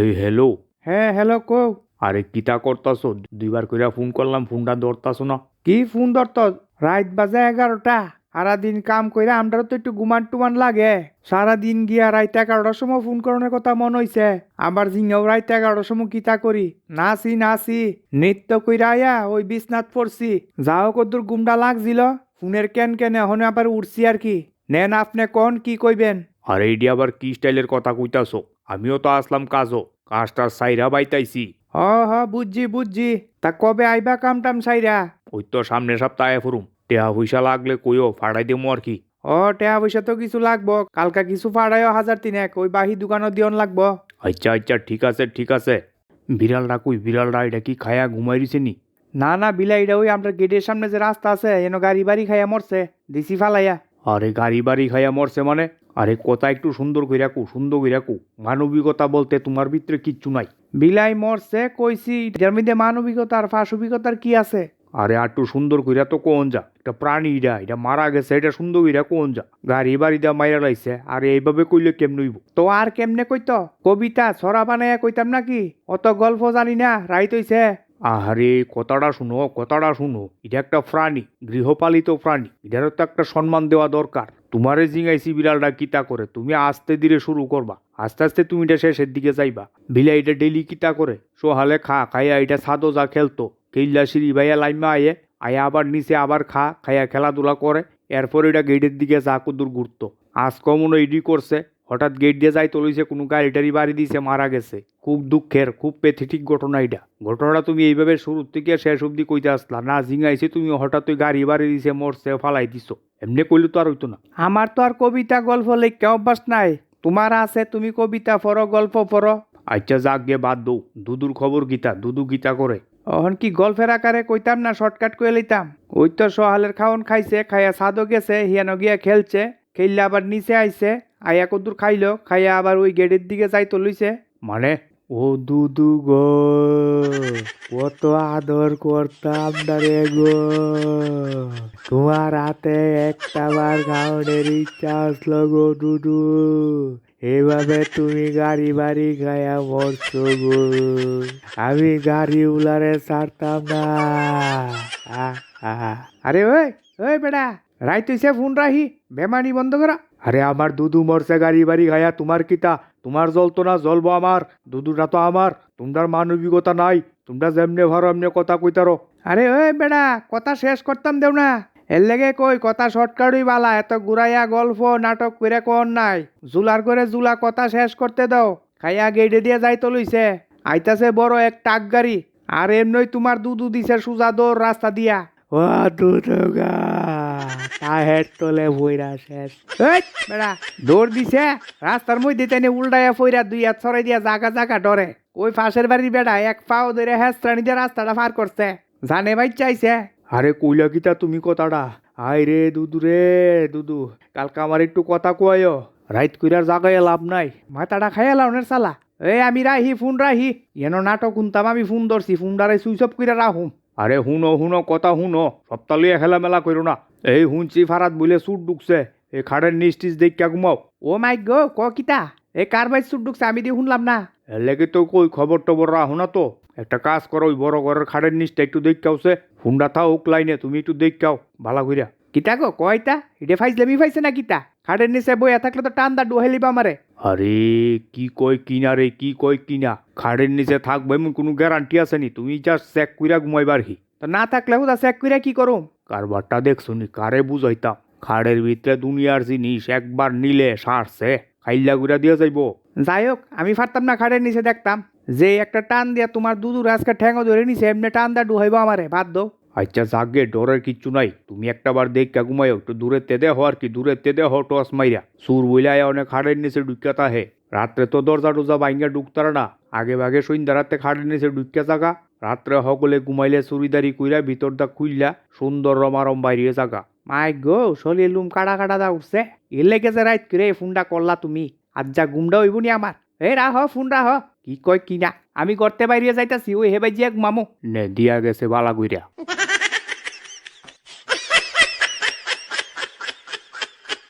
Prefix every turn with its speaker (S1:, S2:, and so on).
S1: এই হ্যালো।
S2: হ্যাঁ হ্যালো কো
S1: আরে কিতা করতাছ? দুইবার কইরা ফোন করলাম ফোনটা ধরতাছ না।
S2: কি ফোন ধরত রাত বাজে এগারোটা। সারাদিন কাম কইরা আমরাও তো একটু গুমান টুমান লাগে। সারাদিন গিয়া রাত এগারোটার সময় ফোন করানোর কথা মনে হইছে। আবার জিঙ্গাও রাত এগারোটার সময় কিতা করি? নাচি নাচি। নৃত্য কইরা আয়া ওই বিছনাথ পড়ছি। যাও কদ্দুর গুমটা লাগছিল। ফোনের কেন কেন এখন আবার উঠছি আর কি। নেন আপনি কোন কি কইবেন?
S1: আর এইডি আবার কি স্টাইলের কথা কইতাছ? আমিও তো আসলাম কাজও কাজটা সাইরা বাইতাইছি।
S2: হ হ বুঝছি বুঝছি। তা কবে আইবা কাম টাম সাইরা?
S1: ওই তো সামনে সপ্তাহে ফুরুম। টেহা পয়সা লাগলে কইও ফাড়াই দেবো আর কি।
S2: ও টাকা পয়সা তো কিছু লাগবো। কালকা কিছু ভাড়ায়ও হাজার তিনেক ওই বাহি দোকানও দিয়ন লাগবো।
S1: আচ্ছা আচ্ছা ঠিক আছে ঠিক আছে। বিড়ালটা কই বিড়ালটা এটা কি খায়া ঘুমাই দিছে নি
S2: না না বিলাইটা ওই আমরা গেটের সামনে যে রাস্তা আছে এনো গাড়ি বাড়ি খাইয়া মরছে দিছি ফালাইয়া।
S1: আরে গাড়ি বাড়ি খাইয়া মরছে মানে? আরে কথা একটু সুন্দর কইরা কু সুন্দর কইরা কু মানবিকতা বলতে তোমার ভিতরে কিচ্ছু নাই।
S2: বিলাই মরছে কইছি যার মধ্যে মানবিকতা আর ফাঁসবিকতার কি আছে?
S1: আরে আর আটটু সুন্দর কইরা তো কোন যা এটা প্রাণী এটা এটা মারা গেছে এটা সুন্দর কইরা কোন যা। গাড়ি বাড়ি দা মাইরা লাইছে আর এইভাবে কইলে কেমন হইব?
S2: তো আর কেমনে কইতো? কবিতা ছড়া বানাইয়া কইতাম নাকি? অত গল্প জানি না রাইত হইছে।
S1: আহারে কথাটা শুনো কথাটা শুনো। এটা একটা প্রাণী গৃহপালিত প্রাণী। এটারও তো একটা সম্মান দেওয়া দরকার। তোমারে জিঙাইছি বিড়ালটা কিতা করে? তুমি আস্তে ধীরে শুরু করবা। আস্তে আস্তে তুমি এটা শেষের দিকে যাইবা। বিলাই এটা ডেলি কিতা করে? সোহালে খা খাইয়া এটা সাদো যা খেলতো। কেইলা সিঁড়ি ভাইয়া লাইমা আয়ে, আয়া আবার নিচে আবার খা খাইয়া খেলাধুলা করে। এরপর এটা গেটের দিকে যা কুদুর ঘুরতো। আজ কমনও এডি করছে। হঠাৎ গেট দিয়ে যাই তলিছে কোনো গাড়ি টাড়ি বাড়ি দিছে মারা গেছে। খুব দুঃখের খুব পেথেটিক ঘটনা এটা ঘটনাটা তুমি এইভাবে শুরুর থেকে শেষ অব্দি কইতে আসলা না জিঙাইছে তুমি হঠাৎ ওই গাড়ি বাড়ি দিছে মরছে ফালাই দিছো। এমনি কইলে তো আর হইতো না।
S2: আমার তো আর কবিতা গল্প লেখা অভ্যাস নাই। তোমার আছে তুমি কবিতা পড়ো গল্প পড়ো।
S1: আচ্ছা যাক গিয়ে বাদ দৌ। দুদুর খবর গীতা দুদু গীতা করে।
S2: অহন কি গল্পের আকারে কইতাম না শর্টকাট করে লইতাম? ওই তো সহালের খাওন খাইছে খাইয়া সাদও গেছে হিয়ানো গিয়া খেলছে খেললে আবার নিচে আইছে। আয়া কদ্দুর খাইলো, খাইয়া আবার ওই গেটের দিকে যাইতো লইছে।
S1: মানে
S2: ও দুদু গো, কত আদর করতাম রে গো। তোমার হাতে একটা বার খাওয়ানোর ইচ্ছা আসলো গো দুদু। এভাবে তুমি গাড়ি বাড়ি খায়া মরছো গো। আমি গাড়ি উলারে ছাড়তাম না। আরে ওই ওই বেটা, রাইত হইছে ফোন রাহি, বেমানি বন্ধ করা।
S1: আরে আমার দুদু মরছে গাড়ি বাড়ি খাইয়া তোমার কিতা তোমার জ্বলতো না জ্বলবো আমার। দুদুটা তো আমার তোমরার মানবিকতা নাই। তোমরা যেমনে ভারো এমনি কথা কইতারো।
S2: আরে ওই বেড়া কথা শেষ করতাম দেও না। এর লেগে কই কথা শর্টকাটই বালা এত ঘুরাইয়া গল্প নাটক করে কোন নাই। জুলার করে জুলা কথা শেষ করতে দাও। খাইয়া গেটে দিয়ে যাইতো লইছে। আইতাছে বড় এক টাক গাড়ি আর এমনই তোমার দুধু দিছে সুজা দৌড় রাস্তা দিয়া। ও দুধগা তাহের তোলে বইরা শেষ। বেড়া দৌড় দিছে। রাস্তার মধ্যে তেনে উল্টাইয়া ফইরা দুই হাত ছড়াই দিয়া জাগা জাগা ডরে। ওই পাশের বাড়ির বেড়া এক পাও ধরে হ্যাস্ত্রানি দিয়ে রাস্তাটা পার করছে। জানে ভাই চাইছে।
S1: আরে কইলা কিতা তুমি কথাটা? আই রে দুদু রে দুদু কালকে আমার একটু কথা কয় রাইত কইরার জাগায় লাভ নাই।
S2: মাথাটা খাইয়া লাউনের সালা এই আমি রাহি ফোন রাহি। এনো নাটক শুনতাম আমি ফোন ধরছি। ফোন ডারে সুইচ অফ কইরা রাহুম
S1: আরে শুনো শুনো কথা শুনো। সপ্তাহে খেলা মেলা করো না। এই শুনছি ফারাত বুলে সুট ডুকছে এই খাড়ের নিচ টিচ দেখিয়া ঘুমাও।
S2: ও মাই গো ক কিতা? এই কার ভাই সুট ডুকছে আমি দিয়ে শুনলাম না।
S1: এলেকে তো কই খবর টবর রাহো না তো। একটা কাজ করো ওই বড় ঘরের খাড়ের নিচটা একটু দেখাওছে হুন্ডা থাও ওক লাইনে তুমি একটু দেখাও ভালো কইরা
S2: কিতা গো কয়টা এটা ফাইজলামি ফাইছে না কিতা? খাটের নিচে বইয়া থাকলে তো টান দা ডুহাইলিবা আমারে
S1: আরে কি কয় কিনা রে কি কয় কিনা? খাড়ের নিচে থাকবে এমন কোনো গ্যারান্টি আছে নি? তুমি জাস্ট চেক কইরা ঘুমাইবার হি।
S2: তো না থাকলে হুদা চেক কইরা কি করুম?
S1: কারবারটা দেখছ নি? কারে বুঝাইতাম? খাড়ের ভিতরে দুনিয়ার জিনিস একবার নিলে সারছে খাইল্লা গুড়া দিয়ে যাইবো।
S2: যাই হোক আমি পারতাম না খাটের নিচে দেখতাম। যে একটা টান দিয়া তোমার দুধুর আজকে ঠ্যাঙ্গো ধরে নিছে এমনি টান দা ডুহাইবা আমারে ভাত দো।
S1: আচ্ছা জাগে ডরের কিচ্ছু নাই। তুমি একটা বার দেখা ঘুমাইও একটু দূরে তেদে হো আর কি, দূরে তেদে হো টস মাইরা। সুর বইলাই অনেক খাড়ের নিচে ঢুকিয়াতা হে রাত্রে তো দরজা টরজা বাইঙ্গা ঢুকতারা না। আগে ভাগে সন্ধ্যা রাতে খাড়ের নিচে ঢুকিয়া জাগা। রাত্রে সকলে ঘুমাইলে চুরিদারি কইরা ভিতর দা খুইলা, সুন্দর রমারম বাইরে জাগা।
S2: মাই গো, শরীর লুম কাটা কাটা দা উঠছে। এর লেগে যে রাইত করে ফোনটা করলা তুমি? আজ যা গুমডা হইব নি আমার। এ, রাহ, ফোন রাহ। কি কয় কিনা? আমি করতে বাইরে যাইতাছি, ওই হেবাই জিয়া মামু
S1: নে, দিয়া গেছে বালা কইরা।